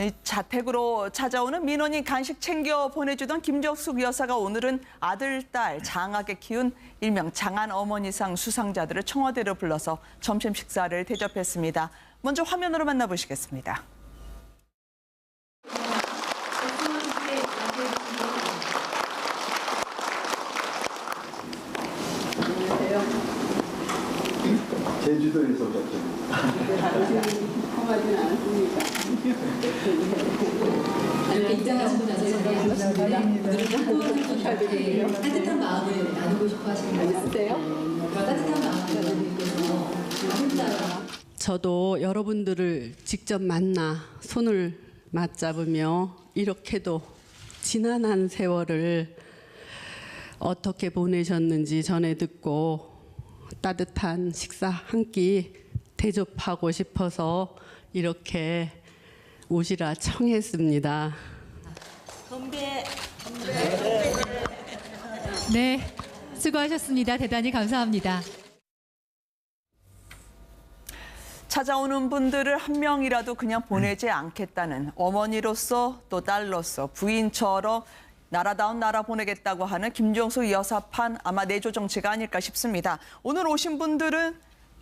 이 자택으로 찾아오는 민원인 간식 챙겨 보내주던 김정숙 여사가 오늘은 아들, 딸 장하게 키운 일명 장한 어머니상 수상자들을 청와대로 불러서 점심 식사를 대접했습니다. 먼저 화면으로 만나보시겠습니다. 제주도에서 오셨죠. 통하지는 않았습니까? 이렇게 입장하시고 나서 저희 반갑습니다. 오늘은 축하드리고 따뜻한 마음을 나누고 싶어 하시는 것 같아요. 그런 따뜻한 마음을 여러분께서 혼자 저도 여러분들을 직접 만나 손을 맞잡으며 이렇게도 지난 한 세월을 어떻게 보내셨는지 전해 듣고 따뜻한 식사 한 끼 대접하고 싶어서 이렇게 오시라 청했습니다. 네, 수고하셨습니다. 대단히 감사합니다. 찾아오는 분들을 한 명이라도 그냥 보내지 않겠다는 어머니로서 또 딸로서 부인처럼 나라다운 나라 보내겠다고 하는 김정수 여사판 아마 내조 정치가 아닐까 싶습니다. 오늘 오신 분들은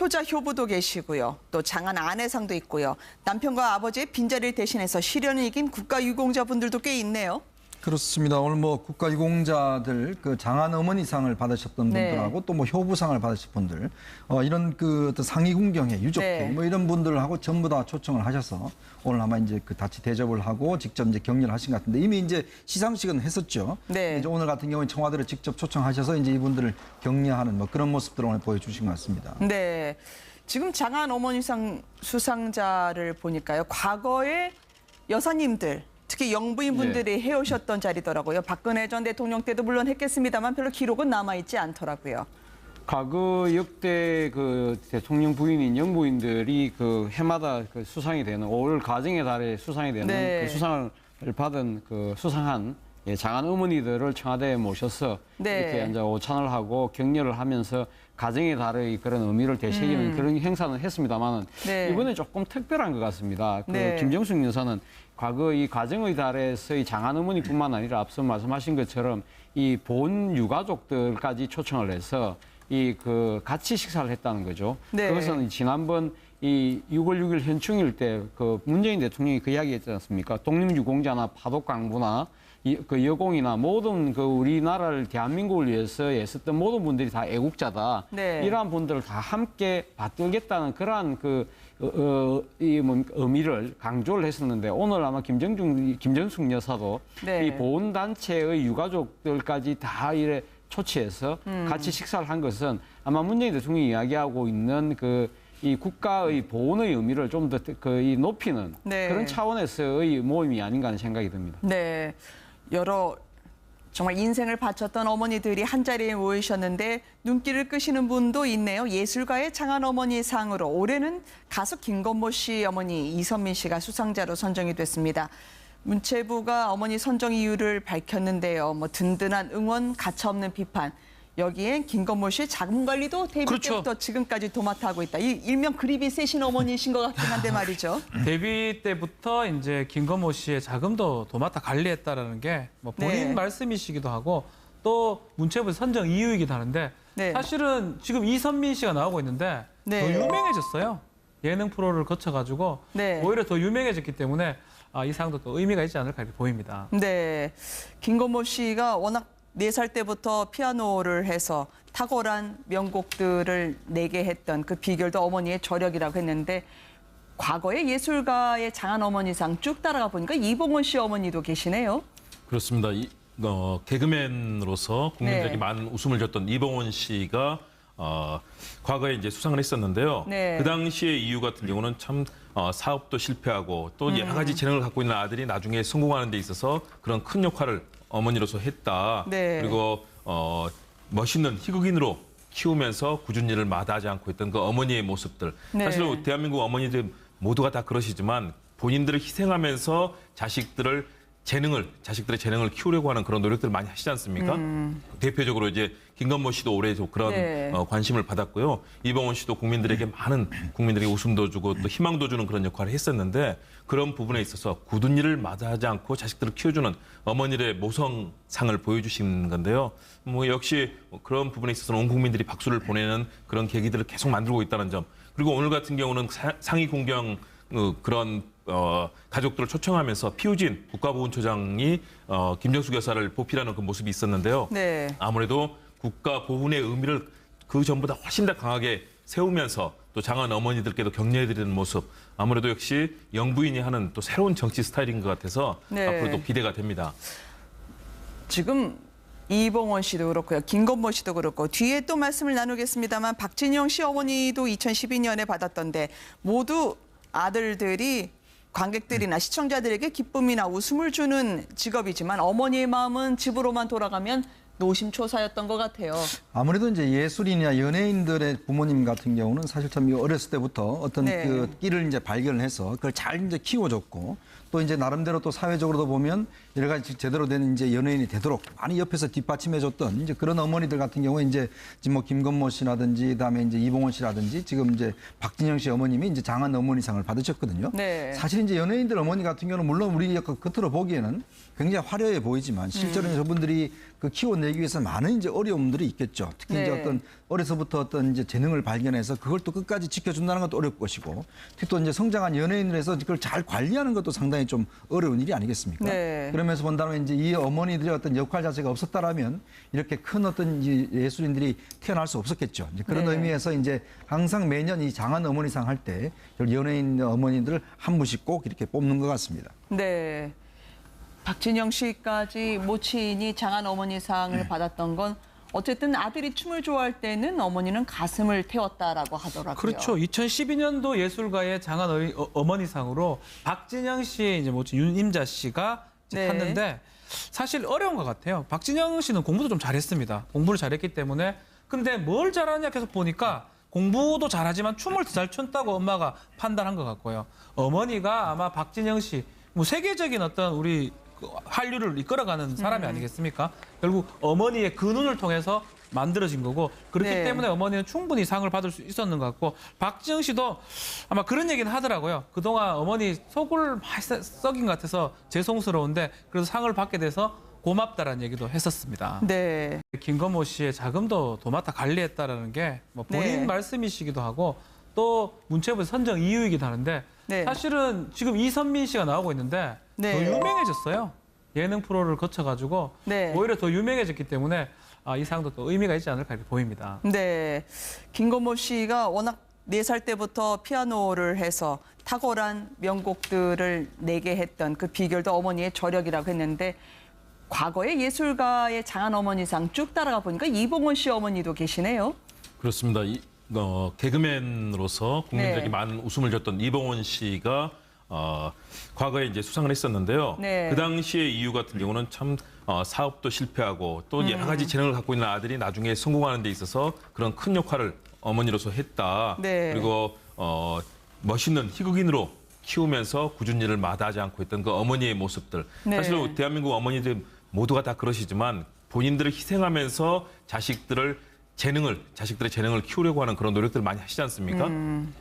효자 효부도 계시고요. 또 장한 아내상도 있고요. 남편과 아버지의 빈자리를 대신해서 시련을 이긴 국가유공자분들도 꽤 있네요. 그렇습니다. 오늘 뭐 국가유공자들 그 장한 어머니상을 받으셨던 네. 분들하고 또 뭐 효부상을 받으신 분들 어, 이런 그 어떤 상위 군경회 유족회 네. 뭐 이런 분들하고 전부 다 초청을 하셔서 오늘 아마 이제 그 같이 대접을 하고 직접 이제 격려를 하신 것 같은데 이미 이제 시상식은 했었죠. 네. 이제 오늘 같은 경우는 청와대를 직접 초청하셔서 이제 이분들을 격려하는 뭐 그런 모습들을 오늘 보여주신 것 같습니다. 네. 지금 장한 어머니상 수상자를 보니까요. 과거에 여사님들 특히 영부인 분들이 해오셨던 자리더라고요. 박근혜 전 대통령 때도 물론 했겠습니다만 별로 기록은 남아있지 않더라고요. 과거 역대 그 대통령 부인인 영부인들이 그 해마다 그 수상이 되는 올 가정의 달에 수상이 되는 네. 그 수상을 받은 그 수상한 예, 장한 어머니들을 청와대에 모셔서 네. 이렇게 이제 오찬을 하고 격려를 하면서 가정의 달의 그런 의미를 되새기는 그런 행사는 했습니다만은 음. 네. 이번에 조금 특별한 것 같습니다. 그 네. 김정숙 여사는 과거 이 가정의 달에서의 장한 어머니뿐만 아니라 앞서 말씀하신 것처럼 이 본 유가족들까지 초청을 해서 이 그 같이 식사를 했다는 거죠. 네. 그것은 지난번 이 6월 6일 현충일 때 그 문재인 대통령이 그 이야기 했지 않습니까? 독립유공자나 파독강부나 이, 그 여공이나 모든 그 우리나라를 대한민국을 위해서 애썼던 모든 분들이 다 애국자다. 네. 이러한 분들을 다 함께 받들겠다는 그러한 그 어, 어, 이 뭐, 의미를 강조를 했었는데 오늘 아마 김정중 김정숙 여사도 네. 이 보훈 단체의 유가족들까지 다 이래 초치해서 음. 같이 식사를 한 것은 아마 문재인 대통령이 이야기하고 있는 그 이 국가의 보훈의 의미를 좀 더 그 이 높이는 네. 그런 차원에서의 모임이 아닌가 하는 생각이 듭니다. 네. 여러 정말 인생을 바쳤던 어머니들이 한자리에 모이셨는데 눈길을 끄시는 분도 있네요. 예술가의 장한 어머니 상으로 올해는 가수 김건모 씨 어머니 이선민 씨가 수상자로 선정이 됐습니다. 문체부가 어머니 선정 이유를 밝혔는데요. 뭐 든든한 응원, 가차없는 비판. 여기엔 김건모 씨의 자금 관리도 데뷔 그렇죠. 때부터 지금까지 도맡아 하고 있다. 이 일명 그립이 세신 어머니신 것 같긴 한데 말이죠. 데뷔 때부터 이제 김건모 씨의 자금도 도맡아 관리했다라는 게 뭐 본인 네. 말씀이시기도 하고 또 문체부 선정 이유이기도 하는데 네. 사실은 지금 이선민 씨가 나오고 있는데 네. 더 유명해졌어요. 예능 프로를 거쳐가지고 네. 오히려 더 유명해졌기 때문에 아, 이 상도 또 의미가 있지 않을까 이렇게 보입니다. 네. 김건모 씨가 워낙 네 살 때부터 피아노를 해서 탁월한 명곡들을 내게 했던 그 비결도 어머니의 저력이라고 했는데 과거에 예술가의 장한 어머니상 쭉 따라가 보니까 이봉원 씨 어머니도 계시네요. 그렇습니다. 이, 어, 개그맨으로서 국민들에게 네. 많은 웃음을 줬던 이봉원 씨가 어, 과거에 이제 수상을 했었는데요. 네. 그 당시의 이유 같은 경우는 참 어, 사업도 실패하고 또 여러 음. 가지 재능을 갖고 있는 아들이 나중에 성공하는 데 있어서 그런 큰 역할을 어머니로서 했다. 네. 그리고 어, 멋있는 희극인으로 키우면서 굳은 일을 마다하지 않고 있던 그 어머니의 모습들. 네. 사실 대한민국 어머니들 모두가 다 그러시지만 본인들을 희생하면서 자식들을 재능을 자식들의 재능을 키우려고 하는 그런 노력들을 많이 하시지 않습니까? 대표적으로 이제 김건모 씨도 올해 좀 그런 네. 어, 관심을 받았고요. 이봉원 씨도 국민들에게 많은 국민들에게 웃음도 주고 또 희망도 주는 그런 역할을 했었는데 그런 부분에 있어서 굳은 일을 마다하지 않고 자식들을 키워주는 어머니의 모성상을 보여주신 건데요. 뭐 역시 그런 부분에 있어서는 온 국민들이 박수를 보내는 그런 계기들을 계속 만들고 있다는 점. 그리고 오늘 같은 경우는 사- 상위 공경 어, 그런 어, 가족들을 초청하면서 피우진 국가보훈처장이 어, 김정숙 여사를 보필하는 그 모습이 있었는데요. 네. 아무래도 국가 보훈의 의미를 그 전보다 훨씬 더 강하게 세우면서 또 장한 어머니들께도 격려해드리는 모습 아무래도 역시 영부인이 하는 또 새로운 정치 스타일인 것 같아서 네. 앞으로도 기대가 됩니다. 지금 이봉원 씨도 그렇고요. 김건모 씨도 그렇고 뒤에 또 말씀을 나누겠습니다만 박진영 씨 어머니도 2012년에 받았던데 모두 아들들이 관객들이나 시청자들에게 기쁨이나 웃음을 주는 직업이지만 어머니의 마음은 집으로만 돌아가면 노심초사였던 것 같아요. 아무래도 이제 예술인이나 연예인들의 부모님 같은 경우는 사실 참이 어렸을 때부터 어떤 네. 그 끼를 이제 발견해서 그걸 잘 이제 키워줬고 또 이제 나름대로 또 사회적으로도 보면 여러 가지 제대로 된 이제 연예인이 되도록 많이 옆에서 뒷받침해줬던 이제 그런 어머니들 같은 경우에 이제 지금 뭐 김건모 씨라든지 그다음에 이제 이봉원 씨라든지 지금 이제 박진영 씨 어머님이 이제 장한 어머니상을 받으셨거든요. 네. 사실 이제 연예인들 어머니 같은 경우는 물론 우리 약간 겉으로 보기에는 굉장히 화려해 보이지만 실제로는 저분들이 그 키워내기 위해서 많은 이제 어려움들이 있겠죠. 특히 이제 네. 어떤 어려서부터 어떤 이제 재능을 발견해서 그걸 또 끝까지 지켜준다는 것도 어려울 것이고 특히 또 이제 성장한 연예인을 해서 그걸 잘 관리하는 것도 상당히 좀 어려운 일이 아니겠습니까? 네. 그러면서 본다면 이제 이 어머니들의 어떤 역할 자체가 없었다라면 이렇게 큰 어떤 이 예술인들이 태어날 수 없었겠죠. 이제 그런 네. 의미에서 이제 항상 매년 이 장한 어머니상 할 때 연예인 어머니들을 한 분씩 꼭 이렇게 뽑는 것 같습니다. 네. 박진영 씨까지 모친이 장한 어머니상을 받았던 건 어쨌든 아들이 춤을 좋아할 때는 어머니는 가슴을 태웠다라고 하더라고요. 그렇죠. 2012년도 예술가의 장한 어, 어머니상으로 박진영 씨의 이제 모친 윤임자 씨가 네. 탔는데 사실 어려운 것 같아요. 박진영 씨는 공부도 좀 잘했습니다. 공부를 잘했기 때문에 근데 뭘 잘하냐 계속 보니까 공부도 잘하지만 춤을 더잘 춘다고 엄마가 판단한 것 같고요. 어머니가 아마 박진영 씨, 뭐 세계적인 어떤 우리 그 한류를 이끌어가는 사람이 아니겠습니까? 결국 어머니의 그 눈을 통해서 만들어진 거고 그렇기 네. 때문에 어머니는 충분히 상을 받을 수 있었는 것 같고 박지영 씨도 아마 그런 얘기는 하더라고요. 그동안 어머니 속을 많이 써- 썩인 것 같아서 죄송스러운데 그래서 상을 받게 돼서 고맙다라는 얘기도 했었습니다. 네. 김건모 씨의 자금도 도맡아 관리했다라는 게 뭐 본인 네. 말씀이시기도 하고 또 문체부 선정 이유이기도 하는데 네. 사실은 지금 이선민 씨가 나오고 있는데 네. 더 유명해졌어요. 예능 프로를 거쳐가지고 네. 오히려 더 유명해졌기 때문에 아, 이 상도 또 의미가 있지 않을까 이렇게 보입니다. 네. 김건모 씨가 워낙 네 살 때부터 피아노를 해서 탁월한 명곡들을 내게 했던 그 비결도 어머니의 저력이라고 했는데 과거에 예술가의 장한 어머니상 쭉 따라가 보니까 이봉원 씨 어머니도 계시네요. 그렇습니다. 이, 어, 개그맨으로서 국민들에게 네. 많은 웃음을 줬던 이봉원 씨가 어, 과거에 이제 수상을 했었는데요. 네. 그 당시의 이유 같은 경우는 참 어, 사업도 실패하고 또 여러 음. 가지 재능을 갖고 있는 아들이 나중에 성공하는 데 있어서 그런 큰 역할을 어머니로서 했다. 네. 그리고 어, 멋있는 희극인으로 키우면서 굳은 일을 마다하지 않고 있던 그 어머니의 모습들. 네. 사실 대한민국 어머니들 모두가 다 그러시지만 본인들을 희생하면서 자식들을 재능을 자식들의 재능을 키우려고 하는 그런 노력들을 많이 하시지 않습니까?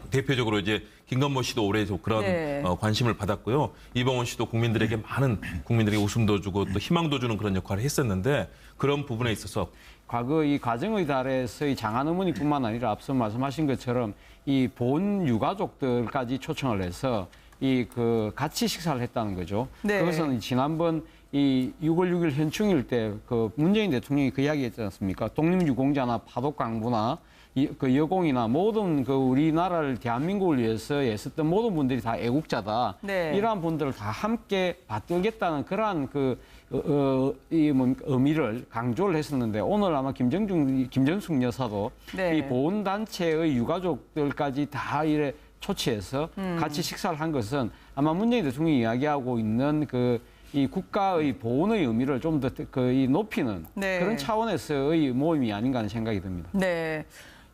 대표적으로 이제 김건모 씨도 올해 좀 그런 음. 네. 어, 관심을 받았고요. 이봉원 씨도 국민들에게 많은 국민들에게 웃음도 주고 또 희망도 주는 그런 역할을 했었는데 그런 부분에 있어서 과거 이 가정의 달에서의 장한 어머니뿐만 아니라 앞서 말씀하신 것처럼 이 본 유가족들까지 초청을 해서 이 그 같이 식사를 했다는 거죠. 네. 그것은 지난번 이 6월 6일 현충일 때 그 문재인 대통령이 그 이야기 했지 않습니까? 독립유공자나 파독 강부나 이, 그 여공이나 모든 그 우리나라를 대한민국을 위해서 애썼던 모든 분들이 다 애국자다. 네. 이러한 분들을 다 함께 받들겠다는 그러한 그 어, 어, 이 뭐, 의미를 강조를 했었는데 오늘 아마 김정중 김정숙 여사도 네. 이 보훈 단체의 유가족들까지 다 이래 초치해서 음. 같이 식사를 한 것은 아마 문재인 대통령이 이야기하고 있는 그 이 국가의 보훈의 의미를 좀더그 높이는 네. 그런 차원에서의 모임이 아닌가 하는 생각이 듭니다. 네.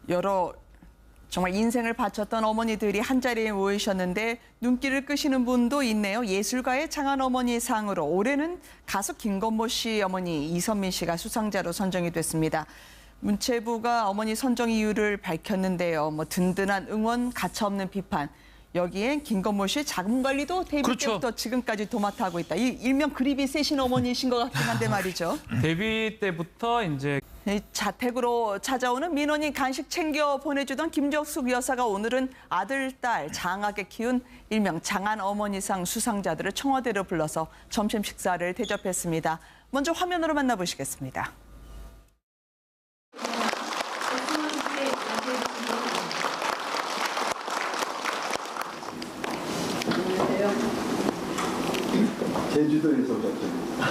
여러 정말 인생을 바쳤던 어머니들이 한 자리에 모이셨는데 눈길을 끄시는 분도 있네요. 예술가의 장한 어머니 상으로 올해는 가수 김건모 씨 어머니 이선민 씨가 수상자로 선정이 됐습니다. 문체부가 어머니 선정 이유를 밝혔는데요. 뭐 든든한 응원, 가차없는 비판. 여기엔 김건모 씨 자금 관리도 데뷔 그렇죠. 때부터 지금까지 도맡아 하고 있다. 이 일명 그립이 세신 어머니이신 것 같긴 한데 말이죠. 데뷔 때부터 이제 이 자택으로 찾아오는 민원인 간식 챙겨 보내주던 김정숙 여사가 오늘은 아들, 딸 장하게 키운 일명 장한 어머니상 수상자들을 청와대로 불러서 점심 식사를 대접했습니다. 먼저 화면으로 만나보시겠습니다. 제주도에서 오셨습니다.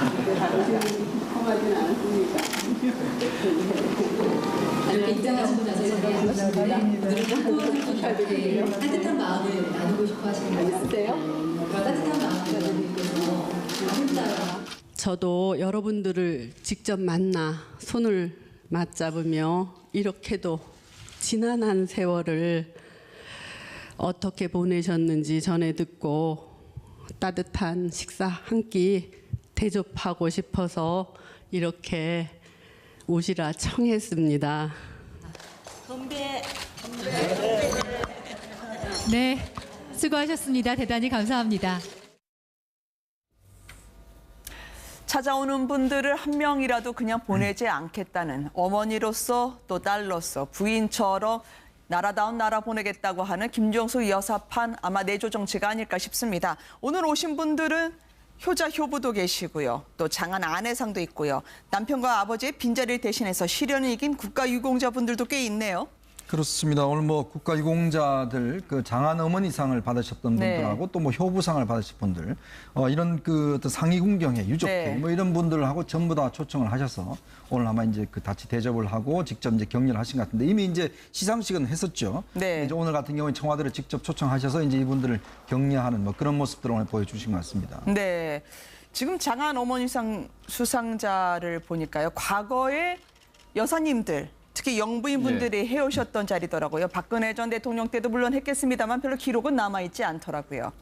이렇게 입장하시고 나서 저희가 오늘은 한국을 이렇게 따뜻한 마음을 나누고 싶어 하시는 것 같아요. 그런 따뜻한 마음을 여러분께서 혼자 저도 여러분들을 직접 만나 손을 맞잡으며 이렇게도 지난한 세월을 어떻게 보내셨는지 전해 듣고 따뜻한 식사 한 끼 대접하고 싶어서 이렇게 오시라 청했습니다. 네, 수고하셨습니다. 대단히 감사합니다. 찾아오는 분들을 한 명이라도 그냥 보내지 않겠다는 어머니로서 또 딸로서 부인처럼 나라다운 나라 보내겠다고 하는 김정수 여사판 아마 내조 정치가 아닐까 싶습니다. 오늘 오신 분들은 효자 효부도 계시고요. 또 장한 아내상도 있고요. 남편과 아버지의 빈자리를 대신해서 실현을 이긴 국가유공자분들도 꽤 있네요. 그렇습니다. 오늘 뭐 국가유공자들 그 장한 어머니상을 받으셨던 네. 분들하고 또 뭐 효부상을 받으실 분들 어, 이런 그 어떤 상위 군경회 유족회 네. 뭐 이런 분들하고 전부 다 초청을 하셔서 오늘 아마 이제 그 같이 대접을 하고 직접 이제 격려를 하신 것 같은데 이미 이제 시상식은 했었죠. 네. 이제 오늘 같은 경우는 청와대를 직접 초청하셔서 이제 이분들을 격려하는 뭐 그런 모습들을 오늘 보여주신 것 같습니다. 네. 지금 장한 어머니상 수상자를 보니까요. 과거에 여사님들 특히 영부인 분들이 해오셨던 자리더라고요. 박근혜 전 대통령 때도 물론 했겠습니다만 별로 기록은 남아있지 않더라고요.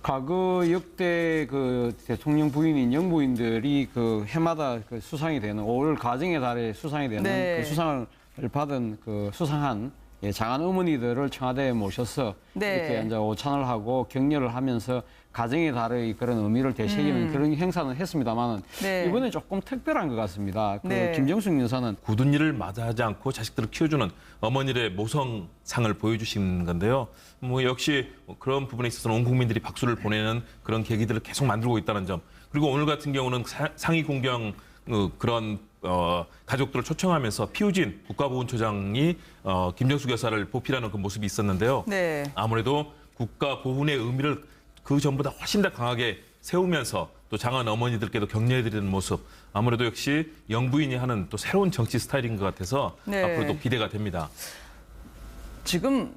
과거 역대 그 대통령 부인인 영부인들이 그 해마다 그 수상이 되는 올 가정의 달에 수상이 되는 네. 그 수상을 받은 그 수상한 예, 장한 어머니들을 청와대에 모셔서 네. 이렇게 이제 오찬을 하고 격려를 하면서 가정의 달의 그런 의미를 되새기는 그런 행사는 했습니다만은 음. 네. 이번에 조금 특별한 것 같습니다. 그 네. 김정숙 여사는 굳은 일을 마다하지 않고 자식들을 키워주는 어머니의 모성상을 보여주신 건데요. 뭐 역시 그런 부분에 있어서는 온 국민들이 박수를 보내는 그런 계기들을 계속 만들고 있다는 점. 그리고 오늘 같은 경우는 사- 상위 공경 어, 그런 어, 가족들을 초청하면서 피우진 국가보훈처장이 어, 김정숙 여사를 보필하는 그 모습이 있었는데요. 네. 아무래도 국가 보훈의 의미를 그 전보다 훨씬 더 강하게 세우면서 또 장한 어머니들께도 격려해드리는 모습 아무래도 역시 영부인이 하는 또 새로운 정치 스타일인 것 같아서 네. 앞으로도 기대가 됩니다. 지금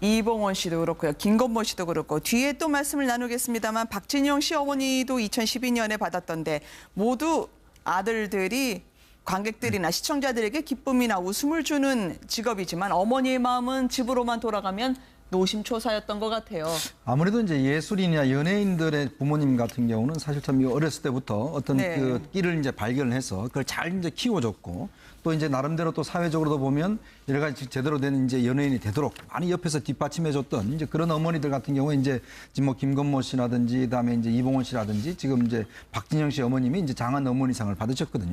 이봉원 씨도 그렇고요. 김건모 씨도 그렇고 뒤에 또 말씀을 나누겠습니다만 박진영 씨 어머니도 2012년에 받았던데 모두 아들들이 관객들이나 시청자들에게 기쁨이나 웃음을 주는 직업이지만 어머니의 마음은 집으로만 돌아가면 노심초사였던 것 같아요. 아무래도 이제 예술인이나 연예인들의 부모님 같은 경우는 사실 참 어렸을 때부터 어떤 네. 그 끼를 이제 발견해서 그걸 잘 이제 키워줬고 또 이제 나름대로 또 사회적으로도 보면 여러 가지 제대로 된 이제 연예인이 되도록 많이 옆에서 뒷받침해줬던 이제 그런 어머니들 같은 경우에 이제 지금 뭐 김건모 씨라든지 그다음에 이제 이봉원 씨라든지 지금 이제 박진영 씨 어머님이 이제 장한 어머니상을 받으셨거든요.